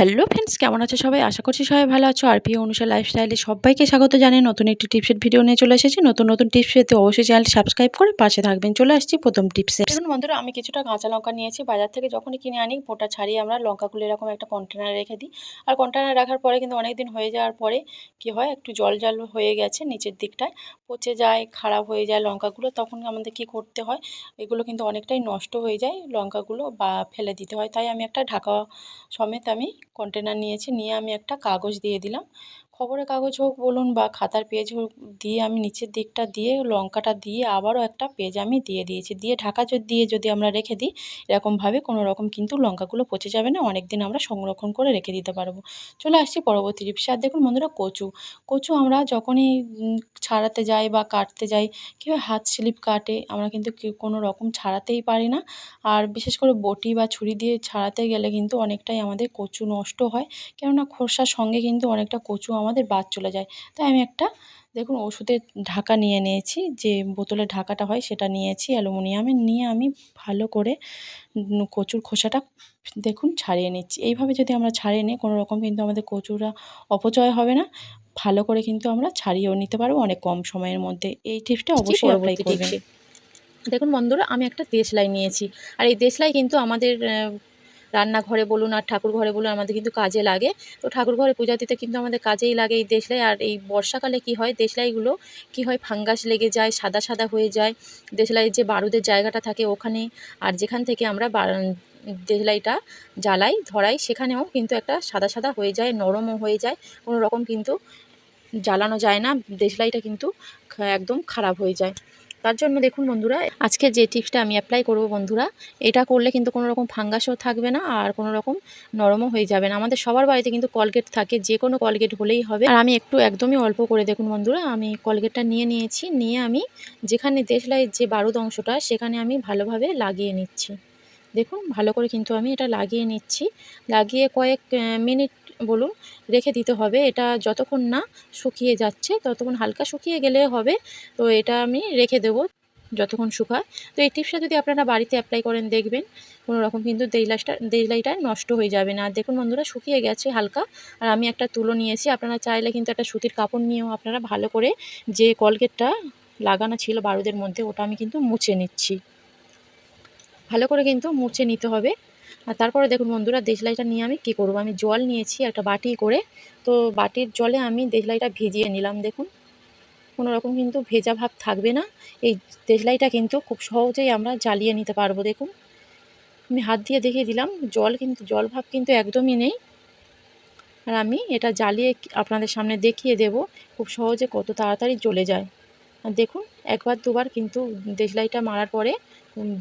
Hello friends, কেমন আছো সবাই? আশা করছি সবাই ভালো আছো। আর পি অনুষা লাইফস্টাইলে সবাইকে স্বাগত জানাই নতুন একটি টিপসের ভিডিও নিয়ে চলে এসেছি। নতুন নতুন টিপস পেতে অবশ্যই চ্যানেলটি সাবস্ক্রাইব করে পাশে থাকবেন। চলে আসছি প্রথম টিপসে দেখুন বন্ধুরা, আমি কিছুটা কাঁচা লঙ্কা নিয়েছি। বাজার থেকে যখনই কিনে আনি পোটা ছাড়িয়ে আমরা লঙ্কাগুলো এরকম একটা কন্টেনারে রেখে দিই। আর কন্টেনার রাখার পরে কিন্তু অনেক দিন হয়ে যাওয়ার পরে কি হয়, একটু জল জল হয়ে গেছে নিচের দিকটায়। পচে যায়, খারাপ হয়ে যায় লঙ্কাগুলো। তখন আমাদের কি করতে হয়, এগুলো কিন্তু অনেকটাই নষ্ট হয়ে যায় লঙ্কাগুলো বা ফেলে দিতে হয়। তাই আমি একটা ঢাকা সমেত আমি কন্টেনার নিয়েছি নিয়ে আমি একটা কাগজ দিয়ে দিলাম। খবরের কাগজ হোক বলুন বা খাতার পেজ হোক, দিয়ে আমি নিচের দিকটা দিয়ে, লঙ্কাটা দিয়ে আবারও একটা পেজ আমি দিয়ে দিয়েছি। দিয়ে ঢাকা দিয়ে যদি আমরা রেখে দিই, এরকমভাবে কোনো রকম কিন্তু লঙ্কাগুলো পচে যাবে না অনেক দিন আমরা সংরক্ষণ করে রেখে দিতে পারব। চলে আসছি পরবর্তী টিপসে। আর দেখুন বন্ধুরা, কচু। কচু আমরা যখনই ছাড়াতে যাই বা কাটতে যাই কেউ হাত স্লিপ কাটে, আমরা কিন্তু কোনো রকম ছাড়াতেই পারি না। আর বিশেষ করে বটি বা ছুরি দিয়ে ছাড়াতে গেলে কিন্তু অনেকটাই আমাদের কচু নষ্ট হয়। কেননা খোসার সঙ্গে কিন্তু অনেকটা কচু আমাদের বাদ চলে যায়। তাই আমি একটা দেখুন ওষুধের ঢাকা নিয়ে নিয়েছি যে বোতলের ঢাকাটা হয় সেটা নিয়েছি অ্যালুমিনিয়ামের নিয়ে আমি ভালো করে কচুর খোসাটা দেখুন ছাড়িয়ে নিচ্ছি। এইভাবে যদি আমরা ছাড়িয়ে নিই কোনো রকম কিন্তু আমাদের কচুরা অপচয় হবে না। ভালো করে কিন্তু আমরা ছাড়িয়েও নিতে পারব অনেক কম সময়ের মধ্যে। এই টিপসটা অবশ্যই অ্যাপ্লাই করবেন। দেখুন বন্ধুরা আমি একটা দেশলাই নিয়েছি। আর এই দেশলাই কিন্তু আমাদের রান্নাঘরে বলুন আর ঠাকুর ঘরে বলুন আমাদের কিন্তু কাজে লাগে। তো ঠাকুর ঘরে পূজা দিতে কিন্তু আমাদের কাজেই লাগে এই দেশলাই। আর এই বর্ষাকালে কি হয়, দেশলাইগুলো কি হয়, ফাঙ্গাস লেগে যায়, সাদা সাদা হয়ে যায়। দেশলাইয়ের যে বারুদের জায়গাটা থাকে ওখানে, আর যেখান থেকে আমরা দেশলাইটা জ্বালাই, ধরাই, সেখানেও কিন্তু একটা সাদা সাদা হয়ে যায়, নরমও হয়ে যায়। কোনো রকম কিন্তু জ্বালানো যায় না, দেশলাইটা কিন্তু একদম খারাপ হয়ে যায়। তার জন্য দেখুন বন্ধুরা, আজকে যে টিপসটা আমি অ্যাপ্লাই করব বন্ধুরা, এটা করলে কিন্তু কোনো রকম ফাঙ্গাসও থাকবে না আর কোনো রকম নরমও হয়ে যাবে না। আমাদের সবার বাড়িতে কিন্তু কলগেট থাকে, যে কোনো কলগেট হলেই হবে। আর আমি একটু একদমই অল্প করে দেখুন বন্ধুরা, আমি কলগেটটা নিয়ে নিয়েছি, নিয়ে আমি যেখানে দেশলাইয়ের যে বারুদ অংশটা, সেখানে আমি ভালোভাবে লাগিয়ে নিচ্ছি। দেখুন, ভালো করে কিন্তু আমি এটা লাগিয়ে নিচ্ছি। লাগিয়ে কয়েক মিনিট বলুন, রেখে দিতে হবে। এটা যতক্ষণ না শুকিয়ে যাচ্ছে, ততক্ষণ হালকা শুকিয়ে গেলে হবে। তো এটা আমি রেখে দেবো যতক্ষণ শুকায়। তো এই টিপসটা যদি আপনারা বাড়িতে অ্যাপ্লাই করেন, দেখবেন কোনো রকম কিন্তু দেইলাসটা দেইলাইটা নষ্ট হয়ে যাবে না। আর দেখুন বন্ধুরা, শুকিয়ে গেছে হালকা। আর আমি একটা তুলো নিয়েছি, আপনারা চাইলে কিন্তু একটা সুতির কাপড় নিয়েও আপনারা ভালো করে যে কলগেটটা লাগানো ছিল বারুদের মধ্যে, ওটা আমি কিন্তু মুছে নিচ্ছি। ভালো করে কিন্তু মুছে নিতে হবে। আর তারপরে দেখুন বন্ধুরা, দেশলাইটা নিয়ে আমি কী করব? আমি জল নিয়েছি একটা বাটি করে। তো বাটির জলে আমি দেশলাইটা ভিজিয়ে নিলাম দেখুন। কোনো রকম কিন্তু ভেজা ভাব থাকবে না। এই দেশলাইটা কিন্তু খুব সহজেই আমরা জ্বালিয়ে নিতে পারব দেখুন। আমি হাত দিয়ে দেখিয়ে দিলাম, জল কিন্তু, জল ভাব কিন্তু একদমই নেই। আর আমি এটা জ্বালিয়ে আপনাদের সামনে দেখিয়ে দেব, খুব সহজে কত তাড়াতাড়ি জ্বলে যায়। আর দেখুন, একবার দুবার কিন্তু দেশলাইটা মারার পরে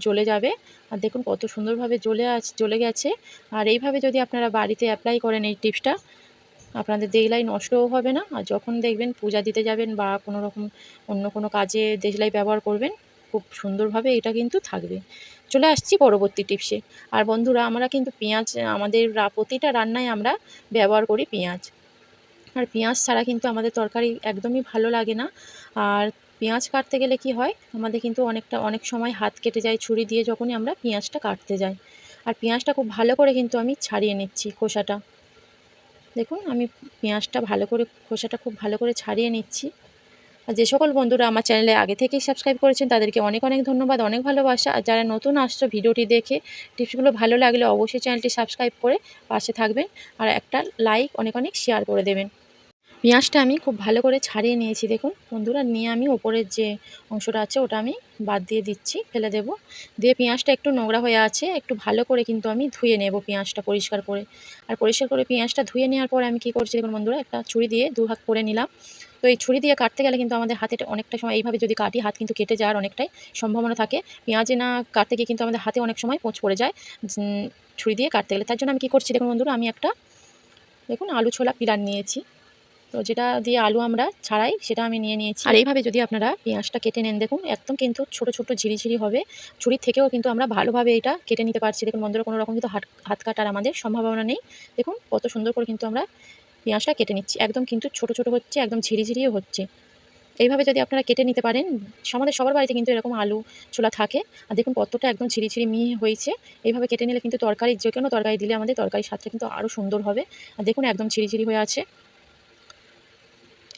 জ্বলে যাবে। আর দেখুন কত সুন্দরভাবে জ্বলে আছ, জ্বলে গেছে। আর এইভাবে যদি আপনারা বাড়িতে অ্যাপ্লাই করেন এই টিপসটা আপনাদের দেশলাই নষ্টও হবে না। আর যখন দেখবেন পূজা দিতে যাবেন বা কোনো রকম অন্য কোনো কাজে দেশলাই ব্যবহার করবেন, খুব সুন্দরভাবে এটা কিন্তু থাকবে। চলে আসছি পরবর্তী টিপসে আর বন্ধুরা, আমরা কিন্তু পেঁয়াজ, আমাদের প্রতিটা রান্নায় আমরা ব্যবহার করি পেঁয়াজ। আর পেঁয়াজ ছাড়া কিন্তু আমাদের তরকারি একদমই ভালো লাগে না। আর পেঁয়াজ কাটতে গেলে কি হয়? আমাদের কিন্তু অনেকটা, অনেক সময় হাত কেটে যায় ছুরি দিয়ে যখনই আমরা পেঁয়াজটা কাটতে যাই। আর পেঁয়াজটা খুব ভালো করে কিন্তু আমি ছাড়িয়ে নিচ্ছি খোসাটা। দেখুন, আমি পেঁয়াজটা ভালো করে, খোসাটা খুব ভালো করে ছাড়িয়ে নিচ্ছি। আর যে সকল বন্ধুরা আমার চ্যানেলে আগে থেকেই সাবস্ক্রাইব করেছেন, তাদেরকে অনেক অনেক ধন্যবাদ, অনেক ভালোবাসা। আর যারা নতুন আসছো ভিডিওটি দেখে, টিপসগুলো ভালো লাগলে অবশ্যই চ্যানেলটি সাবস্ক্রাইব করে পাশে থাকবেন। আর একটা লাইক, অনেক অনেক শেয়ার করে দেবেন। পেঁয়াজটা আমি খুব ভালো করে ছাড়িয়ে নিয়েছি। দেখুন বন্ধুরা, নিয়ে আমি ওপরের যে অংশটা আছে ওটা আমি বাদ দিয়ে দিচ্ছি, ফেলে দেব। দিয়ে পেঁয়াজটা একটু নোংরা হয়ে আছে, একটু ভালো করে কিন্তু আমি ধুয়ে নেব পেঁয়াজটা পরিষ্কার করে। আর পরিষ্কার করে পেঁয়াজটা ধুয়ে নেওয়ার পরে আমি কী করছি দেখুন বন্ধুরা, একটা ছুরি দিয়ে দু হাত করে নিলাম। তো এই ছুরি দিয়ে কাটতে গেলে কিন্তু আমাদের হাতে অনেকটা সময়, এইভাবে যদি কাটি হাত কিন্তু কেটে যাওয়ার অনেকটাই সম্ভাবনা থাকে। পেঁয়াজে না কাটতে গিয়ে কিন্তু আমাদের হাতে অনেক সময় পোঁচ পড়ে যায় ছুরি দিয়ে কাটতে গেলে। তার জন্য আমি কী করছি দেখুন বন্ধুরা, আমি একটা দেখুন আলু ছোলা পিলার নিয়েছি। তো যেটা দিয়ে আলু আমরা ছাড়াই, সেটা আমি নিয়ে নিয়েছি। আর এইভাবে যদি আপনারা পেঁয়াজটা কেটে নেন, দেখুন, একদম কিন্তু ছোট ছোট ঝিরিঝিরি হবে। ছুরির থেকেও কিন্তু আমরা ভালোভাবে এটা কেটে নিতে পারছি। দেখুন বন্ধুরা কোনো রকম কিন্তু হাত হাত কাটার আমাদের সম্ভাবনা নেই। দেখুন, কত সুন্দর করে কিন্তু আমরা পেঁয়াজটা কেটে নিচ্ছি। একদম কিন্তু ছোট ছোট হচ্ছে, একদম ঝিরিঝিরিও হচ্ছে। এইভাবে যদি আপনারা কেটে নিতে পারেন, আমাদের সবার বাড়িতে কিন্তু এরকম আলু ছোলা থাকে। আর দেখুন, কতটা একদম ছিঁড়ি মিহি হয়েছে। এইভাবে কেটে নিলে কিন্তু তরকারি যে কোনো তরকারি দিলে আমাদের তরকারির স্বাদটা কিন্তু আরও সুন্দর হবে। আর দেখুন, একদম ছিঁড়ি হয়ে আছে।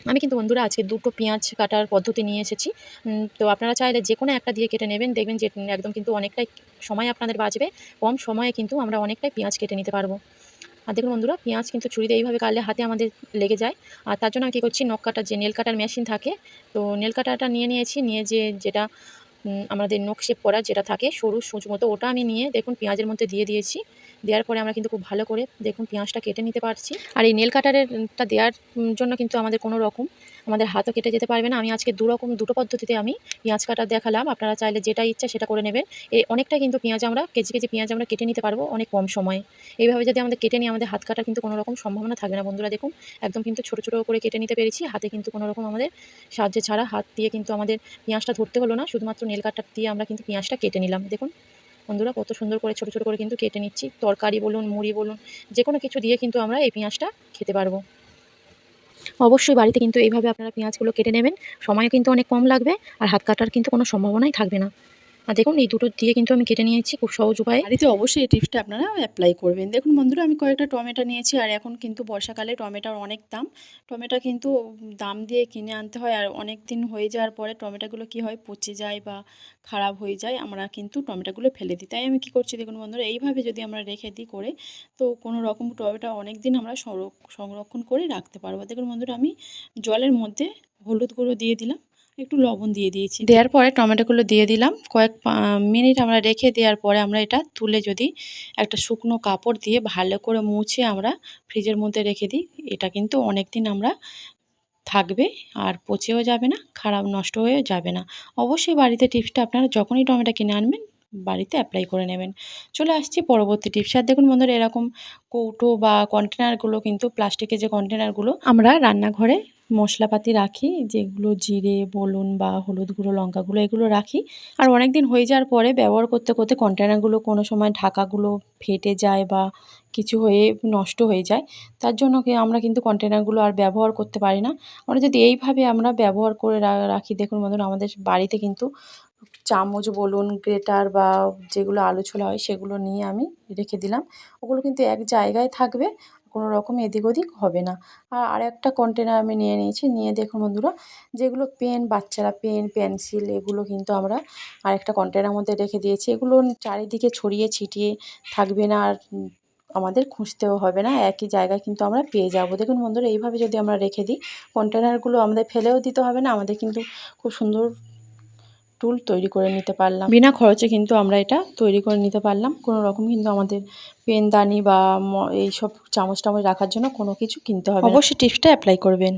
আমি কিন্তু বন্ধুরা আজকে দুটো পেঁয়াজ কাটার পদ্ধতি নিয়ে এসেছি। তো আপনারা চাইলে যে কোনো একটা দিয়ে কেটে নেবেন। দেখবেন যে একদম কিন্তু অনেকটাই সময় আপনাদের বাঁচবে। কম সময়ে কিন্তু আমরা অনেকটাই পেঁয়াজ কেটে নিতে পারব। আর দেখুন বন্ধুরা, পেঁয়াজ কিন্তু ছুরিতে এইভাবে কাটলে হাতে আমাদের লেগে যায়। আর তার জন্য আমি কী করছি, নখ কাটার যে নেল কাটার মেশিন থাকে, তো নেল কাটাটা নিয়ে নিয়েছি। নিয়ে যে যেটা আমাদের নখ শেপ করা যেটা থাকে, সরু সূচ মতো ওটা আমি নিয়ে দেখুন পেঁয়াজের মধ্যে দিয়ে দিয়েছি। দেওয়ার পরে আমরা কিন্তু খুব ভালো করে দেখুন পেঁয়াজটা কেটে নিতে পারছি। আর এই নেল কাটারেরটা দেওয়ার জন্য কিন্তু আমাদের কোনো রকম আমাদের হাতও কেটে যেতে পারবে না। আমি আজকে দু রকম, দুটো পদ্ধতিতে আমি পেঁয়াজ কাটা দেখালাম। আপনারা চাইলে যেটা ইচ্ছা সেটা করে নেবেন। এই অনেকটা কিন্তু পেঁয়াজ আমরা, কেজি কেজি পেঁয়াজ আমরা কেটে নিতে পারব অনেক কম সময়ে। এইভাবে যদি আমাদের কেটে নিই আমাদের হাত কাটার কিন্তু কোনো রকম সম্ভাবনা থাকবে না বন্ধুরা। দেখুন, একদম কিন্তু ছোটো ছোটো করে কেটে নিতে পেরেছি। হাতে কিন্তু কোনো রকম আমাদের সাহায্য ছাড়া হাত দিয়ে কিন্তু আমাদের পেঁয়াজটা ধরতে হলো না। শুধুমাত্র নেল কাটার দিয়ে আমরা কিন্তু পেঁয়াজটা কেটে নিলাম। দেখুন বন্ধুরা, কত সুন্দর করে, ছোটো ছোটো করে কিন্তু কেটে নিচ্ছি। তরকারি বলুন, মুড়ি বলুন, যে কোনো কিছু দিয়ে কিন্তু আমরা এই পেঁয়াজটা খেতে পারব। অবশ্যই বাড়িতে কিন্তু এইভাবে আপনারা পেঁয়াজগুলো কেটে নেবেন। সময় কিন্তু অনেক কম লাগবে আর হাত কাটার কিন্তু কোনো সম্ভাবনাই থাকবে না। আর দেখুন, এই দুটো দিয়ে কিন্তু আমি কেটে নিয়েছি খুব সহজ উপায়ে। বাড়িতে অবশ্যই এই টিপসটা আপনারা অ্যাপ্লাই করবেন। দেখুন বন্ধুরা, আমি কয়েকটা টমেটো নিয়েছি আর এখন কিন্তু বর্ষাকালে টমেটোর অনেক দাম। টমেটো কিন্তু দাম দিয়ে কিনে আনতে হয় আর অনেক দিন হয়ে যাওয়ার পরে টমেটোগুলো কি হয়, পচে যায় বা খারাপ হয়ে যায়, আমরা কিন্তু টমেটোগুলো ফেলে দিই। তাই আমি কি করছি দেখুন বন্ধুরা, এইভাবে যদি আমরা রেখে দিই করে, তো কোনো রকম টমেটো অনেক দিন আমরা সংরক্ষণ করে রাখতে পারব। দেখুন বন্ধুরা, আমি জলের মধ্যে হলুদ গুঁড়ো দিয়ে দিলাম। একটু লবণ দিয়ে দিয়েছি। দেওয়ার পরে টমেটোগুলো দিয়ে দিলাম। কয়েক মিনিট আমরা রেখে দেওয়ার পরে আমরা এটা তুলে যদি একটা শুকনো কাপড় দিয়ে ভালো করে মুছে আমরা ফ্রিজের মধ্যে রেখে দিই, এটা কিন্তু অনেক দিন আমরা থাকবে আর পচেও যাবে না, খারাপ নষ্ট হয়েও যাবে না। অবশ্যই বাড়িতে টিপসটা আপনারা যখনই টমেটো কিনে আনবেন, বাড়িতে অ্যাপ্লাই করে নেবেন। চলে আসছি পরবর্তী টিপস। আর দেখুন বন্ধুরা, এরকম কৌটো বা কন্টেনারগুলো কিন্তু প্লাস্টিকের যে কন্টেনারগুলো আমরা রান্নাঘরে মশলাপাতি রাখি, যেগুলো জিরে, বলুন বা হলুদ গুঁড়ো, লঙ্কা গুঁড়ো, এগুলো রাখি। আর অনেক দিন হয়ে যাওয়ার পরে ব্যবহার করতে করতে কন্টেনারগুলো কোনো সময় ঢাকাগুলো ফেটে যায় বা কিছু হয়ে নষ্ট হয়ে যায়, তার জন্য আমরা কিন্তু কন্টেনারগুলো আর ব্যবহার করতে পারি না। আমরা যদি এইভাবে আমরা ব্যবহার করে রাখি, দেখুন বন্ধুরা, আমাদের বাড়িতে কিন্তু চামচ বলুন, গ্রেটার বা যেগুলো আলু ছোলা হয়, সেগুলো নিয়ে আমি রেখে দিলাম। ওগুলো কিন্তু এক জায়গায় থাকবে কোনো রকম এদিক ওদিক হবে না। আর আরেকটা কন্টেনার আমি নিয়ে নিয়েছি। নিয়ে দেখুন বন্ধুরা, যেগুলো পেন বাচ্চারা পেন পেন্সিল এগুলো কিন্তু আমরা আরেকটা কন্টেনার মধ্যে রেখে দিয়েছি। এগুলো চারিদিকে ছড়িয়ে ছিটিয়ে থাকবে না আর আমাদের খুঁজতেও হবে না। একই জায়গায় কিন্তু আমরা পেয়ে যাব। দেখুন বন্ধুরা, এইভাবে যদি আমরা রেখে দিই কন্টেনারগুলো আমাদের ফেলেও দিতে হবে না। আমাদের কিন্তু খুব সুন্দর টুল তৈরি করে নিতে পারলাম। বিনা খরচে কিন্তু আমরা এটা তৈরি করে নিতে পারলাম। কোনো রকম কিন্তু আমাদের পেনদানি বা এইসব চামচ টামচ রাখার জন্য কোনো কিছু কিনতে হবে। অবশ্যই টিপসটা অ্যাপ্লাই করবেন।